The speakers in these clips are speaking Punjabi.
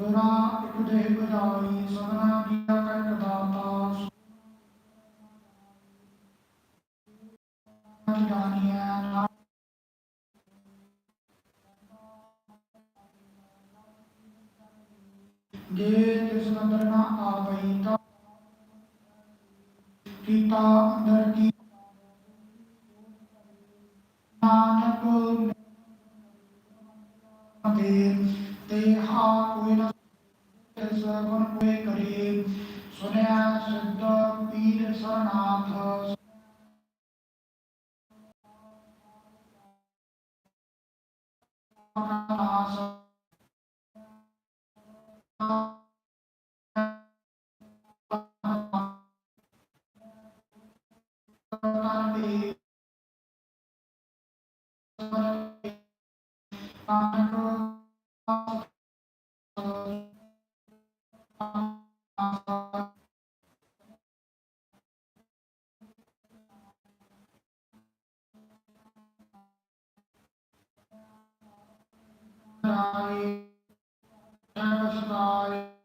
ਵਡਿਆਈ ਸਭਨਾ ਦੀ ਕਰ ਦਾਤਾ ਜਾਨੀਐ ਜੇ ਤਿਸ ਅੰਦਰ ਨਾ ਆਵਈ ਤਾਂ ਕੀਤਾ ਅੰਦਰ ਕੀ ਨਾਨਕ ਦੇ ਤੇ ਹਾ ਕੋਈ ਨਾ ਤਿਸ ਗੁਣ ਕੋਈ ਕਰੇ ਸੁਨਿਆ ਸਿੱਧ ਪੀਰ शिवाय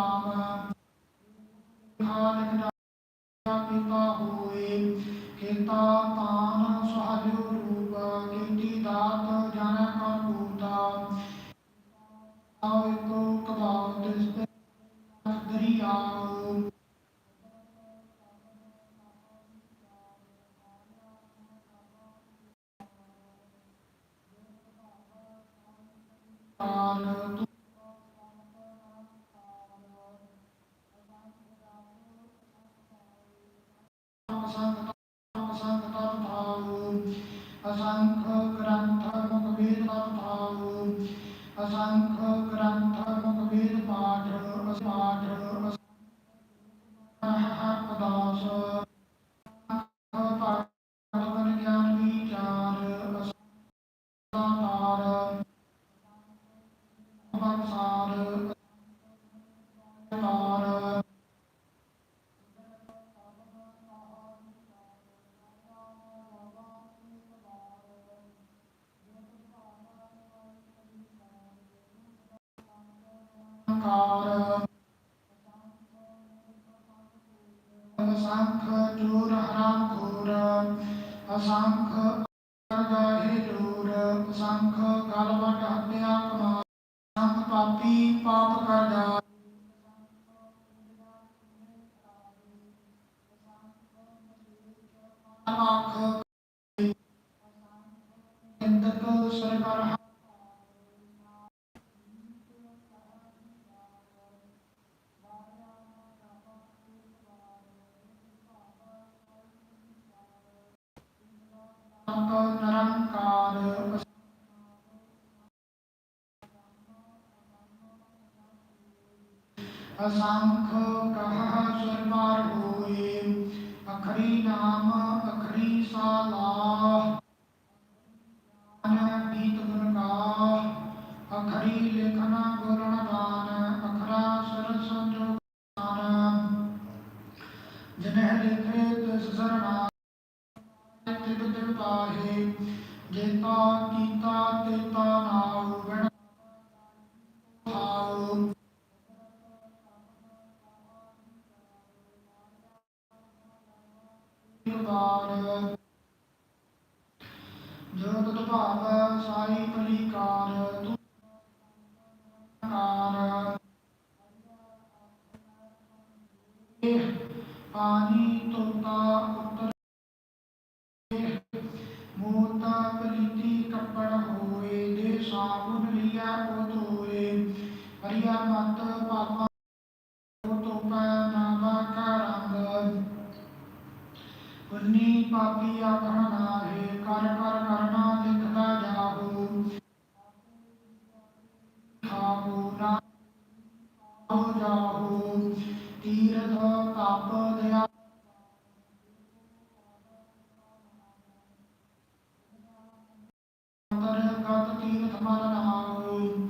ਸਲਾਮ ਖਾਲਕ ਦਾ ਕੀਤਾ ਹੋਏ ਕੀਤਾ ਤਾਨ ਸਹਾਜੋ ਰੂਪ ਕੀਤੀ ਦਾਤ ਜਾਣਾ ਕਾ ਪੂਤਾ ਆਇ ਕੋ ਕਬਾਉ ਤਿਸ ਤੇ called ਅਸੰਖ ਕਹ ਸਰਮਾਰ ਹੋਏ ਅਖਰੀ ਨਾਮ ਅਖਰੀ ਸਾਲਾ ਅਨ ਗੀਤ ਗੁਣ ਗਾ ਅਖਰੀ ਲਿਖਣਾ ਬੋਲਣ ਦਾਨ ਅਖਰਾ ਸਰ ਸੰਜੋਗ ਦਾਨ ਜਿਨਹਿ ਲਿਖੇ ਤਿਸ ਸਰਣਾ ਤਿਤ ਤਿਤ ਪਾਹੇ ਜੇਤਾ ਕੀਤਾ ਤੇਤਾ ਨਾਉ ਬਣ ਪਾਣੀ ਤੋਤਾ ਉੱਤਰ ਮੋਤਾ ਪਲੀਤੀ ਕੱਪੜ ਹੋਏ ਦੇ ਸਾਬੁਨ ਲਿਆ ਉਹ ਧੋਏ। ਹਰੀਆ ਮਤ ਪਾਪਾ ਉਹ ਤੋਪਾ ਨਾਵਾ ਕਾ ਰੰਗ ਕੋਈ ਆਖਣ ਨਾਹੀ, ਕਰ ਕਰ ਕਰਨਾ ਲਿਖਦਾ ਜਾਹੂ। ਖਾਹੂ ਨਾ ਹੋ ਜਾਹੂ। ਤੀਰਥ ਤਪ ਦਿਆ ਅੰਤਰਗਤ ਤੀਰਥ ਮਨ ਨਾਉ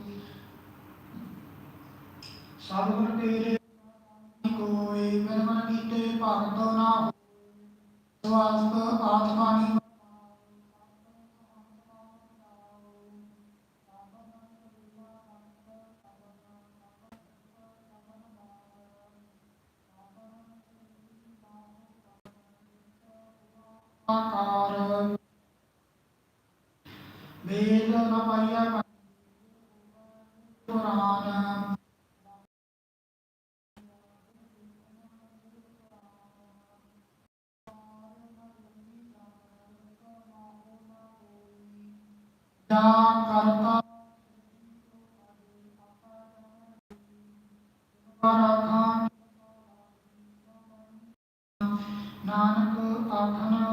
ਆਕਾਰ ਵੇਦ ਨ ਪਾਈਆ ਪੁਰਾਨ ਜਾ ਕਰਤਾ ਨਾਨਕ ਆਖਣ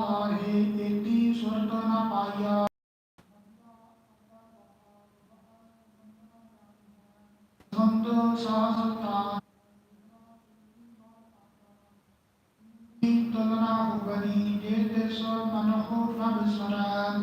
ਲਾਹੇ ਏਤੀ ਸੁਰਤ ਨਾ ਪਾਇਆ ਸੰਤ ਸਾਸਤਾ ਤਲਨਾ ਹੁਬਨੀ ਜੇ ਤਿਸ ਮਨ ਹੋ ਪ੍ਰਭ ਸਰਾ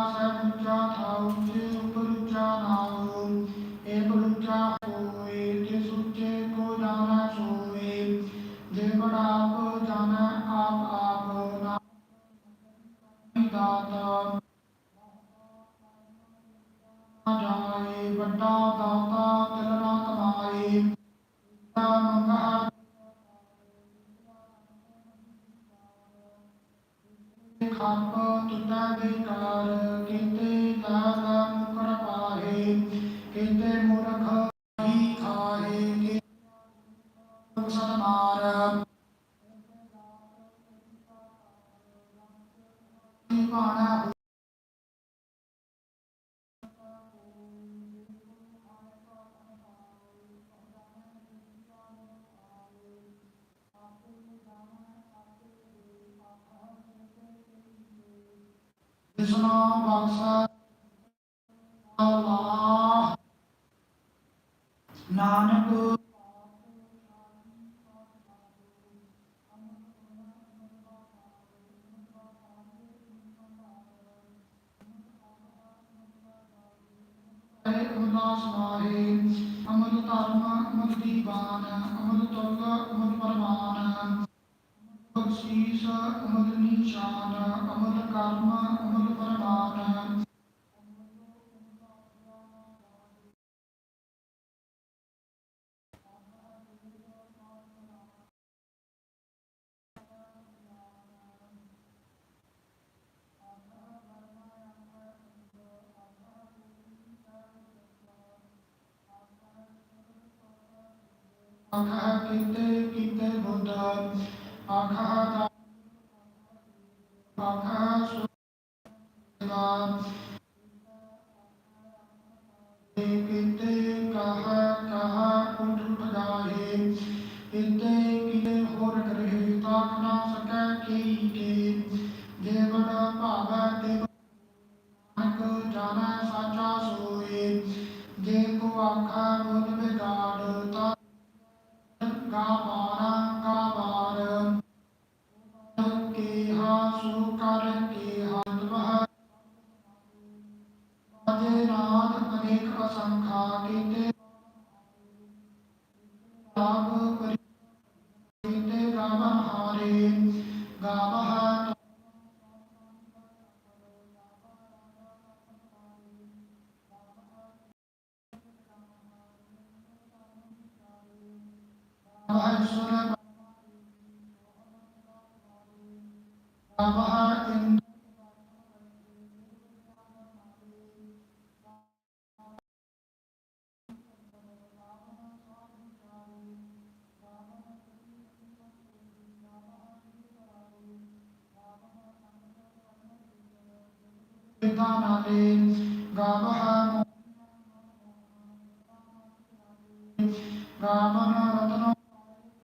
ਵੱਡਾ ਦਾਤਾ ਤਿਲਨਾ ਕਮਾਏ ਤਾ ਮੰਗਾ ਖੰਪ ਤੁਦਾ ਬੇਕਾਰ ਕੀਤੇ ਦਾਦਾ ਮੁਕਰ ਪਾਏ ਕੀਤੇ ਮੂਰਖ ਹੀ ਖਾਏ ਕੀ ਸਤ ਮਾਰ ਨਾਨਕ ਉਦਾਸ ਮਾਹੇ ਅਮਲ ਧਰਮ ਅਮਲ ਦੀਵਾਨ ਅਮਲ ਤੁਲ ਅਮਲ ਪਰਮਾਨ ਬਖਸ਼ੀਸ਼ ਅਮਲ ਨਿਸ਼ਾਨ ਅਮਲ ਕਰਮ ਆਖਾ ਕੀਤੇ ਕੀਤੇ ਬੁੱਧ ਆਖਾ ਆਖਾ ਸੁਦਾ ਕੀਤੇ ਕਹਾ ਕਹਾ ਉਠ ਉਠ ਜਾਏ ਕੀਤੇ ਕੀਤੇ ਹੋਰ ਕਰੇ ਤਾਕ ਨਾ ਸਕੈ ਕੀ ਕੇ ਜੇ ਬੜਾ ਭਾਵੈ ਤੇ ਜਾਣੈ ਸਾਚਾ ਸੋਈ ਜੇ ਕੋ ਆਖਾ ਬੁੱਧ ਕੀਤੇ ਗਾਵਨ النعم عليم قالها